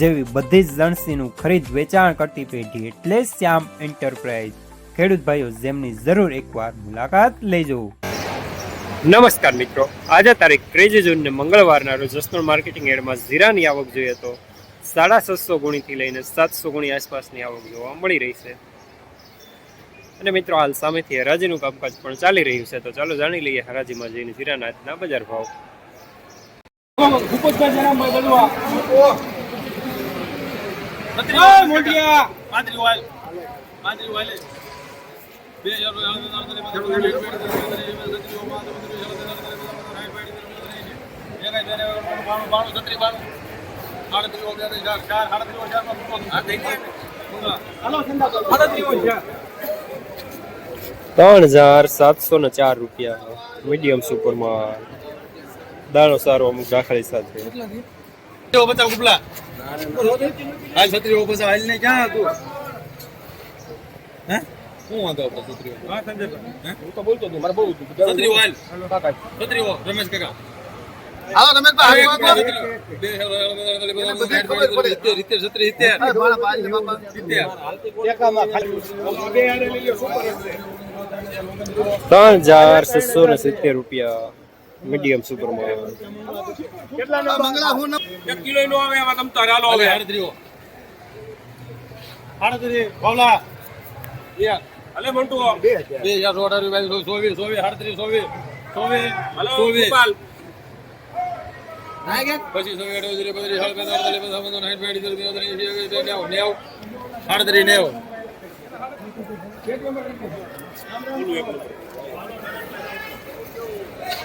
જેવી બધી જ લણસીનું ખરીદ વેચાણ કરતી પેઢી એટલે શ્યામ એન્ટરપ્રાઇઝ. ખેડૂત ભાઈઓ જેમની જરૂર એકવાર મુલાકાત લેજો. નમસ્કાર મિત્રો. આજે તારીખ ત્રીજી જૂનને મંગળવારના રોજ જસનોર માર્કેટિંગ એડમાં જીરાની આવક જોઈએ તો સાડા સાતસો ગુણીથી લઈને સાતસો ગુણી આસપાસની આવક જોવા મળી રહી છે. અને મિત્રો હાલ સામેથી હરાજીનું કામકાજ પણ ચાલી રહ્યું છે. તો ચાલો જાણી લઈએ હરાજીમાં જઈને જીરાના આજના બજાર ભાવ. ત્રણ હજાર સાતસો ને ચાર રૂપિયા મીડિયમ સુપરમાં દાણો સારો અમુક દાખલી સાથે બતાવ કુપલા હાલ છત્રીઓ પછી હાલ ને ક્યાં હતું હે શું વાંધો આપણે છત્રીઓ હું તો બોલતો હતો મારે બોલવું હતું છત્રીઓ હાલ છત્રીઓ રમેશ કાકા હાલો રમેશ ભાઈ બે રીતે છત્રી રીતે ત્રણ હજાર છસો ને સિત્તેર રૂપિયા મીડિયમ સુપરમાં એક કિલો નો આવે અલે મંટુ. બે અઢાર સોવી સોવી હાડત્રી સોવી સોવી સોવી પછી સોવી બેડી ત્રીસ ત્રીસ નેવ. નેવ. હાડત્રી નેવ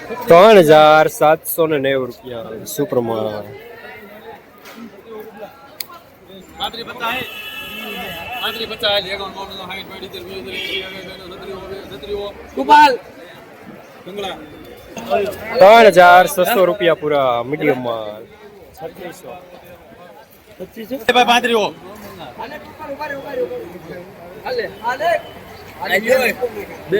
ત્રણ હજાર સાતસો ને નેવું રૂપિયા. સુપરમાં પાંત્રી પચાસ પાંત્રી પચાસ એકાવન બાવન સાઠ બેડી ત્રીસ ત્રીસ છત્રીઓ ગોપાલ ડુંગળા ત્રણ હજાર છસો રૂપિયા પૂરા મીડિયમમાં ભાઈ પાંત્રીઓ બે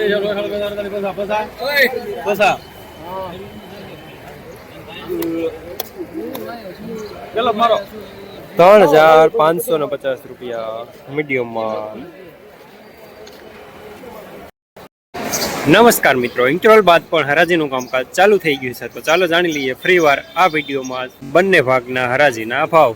ત્રણ હજાર પાંચસો ને પચાસ રૂપિયા મીડિયમમાં. નમસ્કાર મિત્રો, ઇન્ટરવલ બાદ પણ હરાજીનું કામકાજ ચાલુ થઈ ગયું છે. તો ચાલો જાણી લઈએ ફરીવાર આ વિડીયોમાં બંને ભાગના હરાજીના ભાવ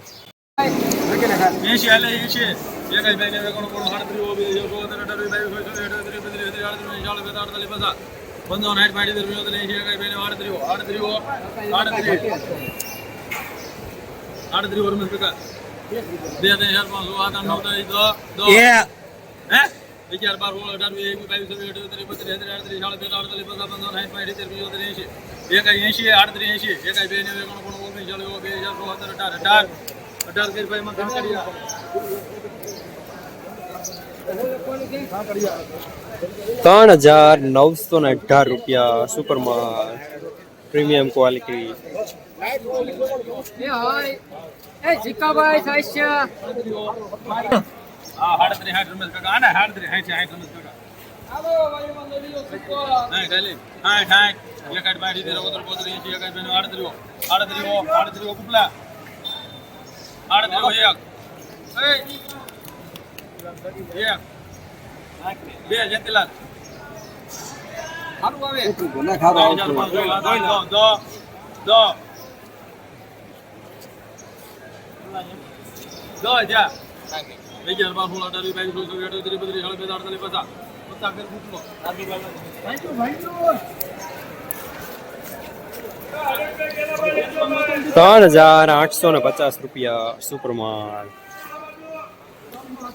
એસી હાલે એસી એક જ ભાઈ ને વેકણો કોણ સાડત્રીસ બે હજાર સોળ અઢાર બાવીસ બાવીસ ત્રીસ બત્રીસ ત્રીસ આડત્રીસ ચાલીસ બેતા અડતાલીસ પચાસ પંચાવન સાઠ પાંચ ત્રીસ એસી એક જ ભાઈ આડત્રીસ આડત્રીસ આડત્રીસ આડત્રીસ રમેશ કાકા બે ત્રણ ચાર પાંચ છ આઠ આઠ નવ દસ દસ દસ હે અગિયાર બાર સોળ અઢાર વીસ એકવીસ બાવીસ છવ્વીસ ત્રણ હજાર નવસો ને અઢાર રૂપિયા સુપરમાં પ્રીમિયમ ક્વોલિટી. કુપલા. આડત્રીઓ એક. બે જયંતિલાલ સારું આવે. ત્રણ ચાર પાંચ છ સાત આઠ દો દો. દો જા. અગિયાર બાર સોળ અઢાર બાવીસ ચોવીસ ચોવીસ ત્રીસ બત્રીસ સાડત્રીસ અડતાલીસ પચાસ પચાસ ફેર મૂકલો ત્રણ હજાર આઠસો ને પચાસ રૂપિયા સુપરમાં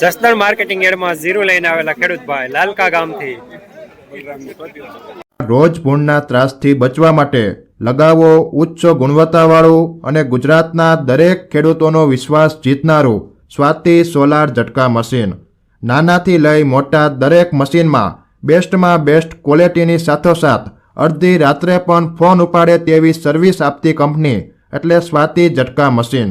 જસદણ માર્કેટિંગ યાર્ડમાં ઝીરો લઈને આવેલા ખેડૂતભાઈ લાલકા ગામથી. રોજ ભૂણના ત્રાસથી બચવા માટે લગાવો ઉચ્ચ ગુણવત્તાવાળું અને ગુજરાતના દરેક ખેડૂતોનો વિશ્વાસ જીતનારું સ્વાતિ સોલાર ઝટકા મશીન. નાનાથી લઈ મોટા દરેક મશીનમાં બેસ્ટમાં બેસ્ટ ક્વોલિટીની સાથોસાથ અડધી રાત્રે પણ ફોન ઉપાડે તેવી સર્વિસ આપતી કંપની એટલે સ્વાતિ ઝટકા મશીન.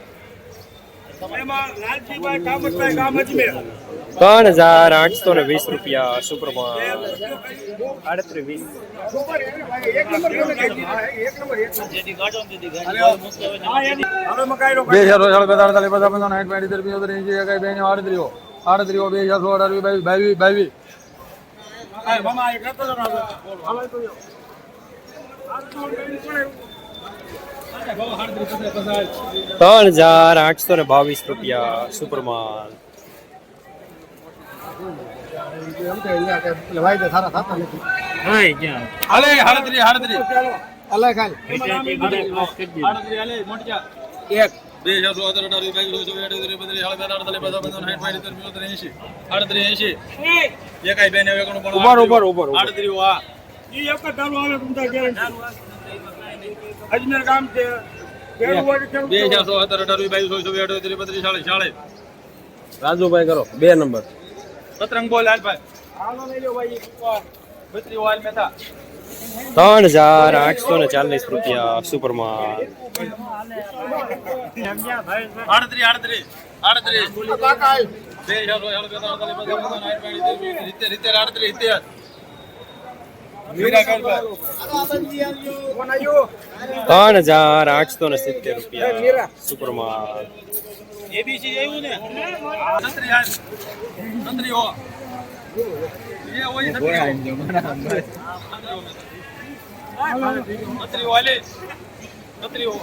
ત્રણ હજાર આઠસો ને વીસ રૂપિયા સુપરમાં આડત્રીસ. બે હજાર સાડા બેતાળીસ પચાસ પંચાવન સાઠ પાંઠ સિત્તેર પિંચોતેર એંશી એકાઈ બે આડત્રીઓ આડત્રીસ. બે હજાર સો અઢાર વીસ બાવીસ બાવીસ. ત્રણ હજાર આઠસો ને બાવીસ રૂપિયા સુપરમાલ એક. બે હજાર સો અઢાર બત્રીસ પચાસ પંચાવન સાઠ આડત્રીસ એંશી એકાઈ બે ને એકાણું બાણું ઊભા રહો, ઊભા રહો, ઊભા રહો. આડત્રીસ આ. અજમેર ગામ છે રાજુભાઈ કરો બે નંબર સતરંગ બોલ હાલભાઈ ત્રણ હજાર આઠસો ને ચાલીસ રૂપિયા સુપરમાં આડત્રીસ આડત્રીસ આડત્રીસ બે ત્રણ હજાર આઠસો ને સિત્તેર રૂપિયા સુપરમાં એબીસી આવ્યું ને છત્રી હો એ હોય છત્રી હો છત્રી હો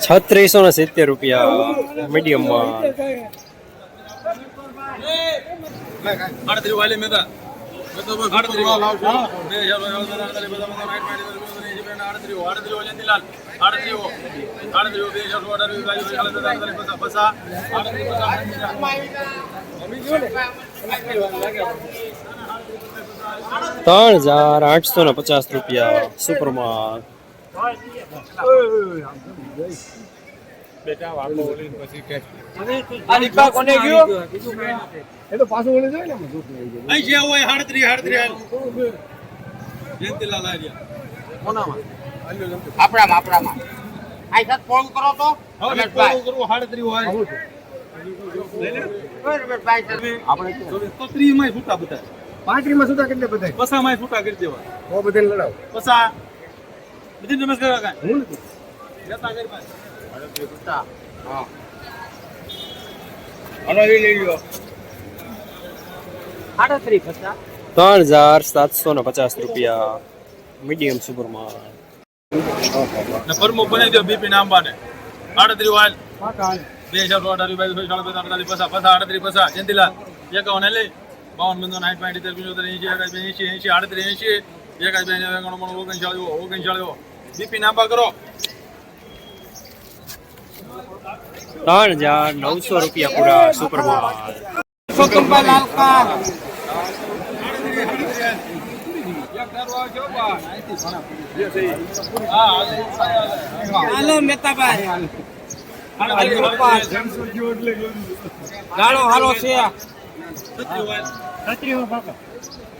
છત્રીસો ને સિત્તેર રૂપિયા મીડિયમમાં આડત્રીસ હજાર ત્રણ હજાર આઠસો ને પચાસ રૂપિયા. સુપરમાં કોને ગયો? અહીં જે હોય આડત્રીસ આડત્રીસ હાલ. જયંતિલાલ આર્યા. આપણામાં આપણામાં. આ સાહેબ ફોન કરો તો? હવે કરવું હોય. આપણે તો ત્રીસમાં છૂટા બધા પાંત્રીમાં કરી દે બધા પસા માં છૂટા કરી દેવા ઓ બધાને લડાવ પસા બધી નમસ્કાર કાકા હું નથી જતા કરી ભાઈ હલો લઈ લ્યો ત્રણ હજાર સાતસો ને પચાસ રૂપિયા મીડિયમ સુપરમાં ને પરમો બનાવી દો બીપી નામબાને આડત્રીસ વાલ બે હજાર અઢાર બાવીસ સાડા બે અડતાલીસ પસા પસા આડત્રીસ પસા જયંતિલાલ એકાવન એટલે બાવન બંધો સાઠ પાંઠ સિત્તેર પંચોતેર એંશી એકાદ બે એંશી એંશી આડત્રીસ એંશી એકાદ બે એકાણું ઓગણચાળીઓ ઓગણચાળીસ બીપી નાંબા કરો. ત્રણ હજાર નવસો રૂપિયા પૂરા સુપર માલ હાલો મહેતાભાઈ ગાળો હાલો છે.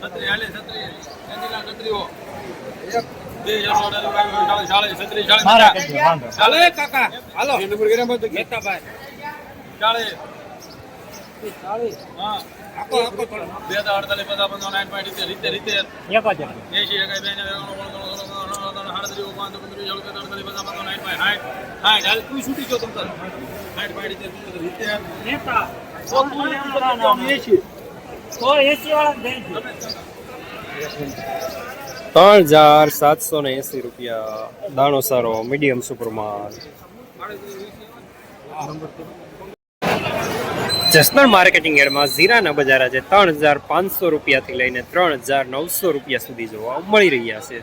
છત્રી હાલે છત્રી. છત્રીઓ. બે હજાર અઢાર ઓગણીસ ચાલીસ છત્રીસ ચાલીસ ચાલે. કાકા. હાલો. મહેતાભાઈ હા. બે હજાર અડતાલીસ એકાઈ બેને પાંચ અડતાલીસ સાઠ સાઠ હાલ તું છૂટી ગયો તમ તાર. સાઠ પાંઠ રીતે સિત્તેર ત્રણ હજાર સાતસો ને એસી રૂપિયા દાણો સારો મીડિયમ સુપર માલ જસનલ માર્કેટિંગ એડમાં ઝીરાના બજાર આજે ત્રણ હજાર પાંચસો રૂપિયાથી લઈને ત્રણ હજાર નવસો રૂપિયા સુધી જોવા મળી રહ્યા છે.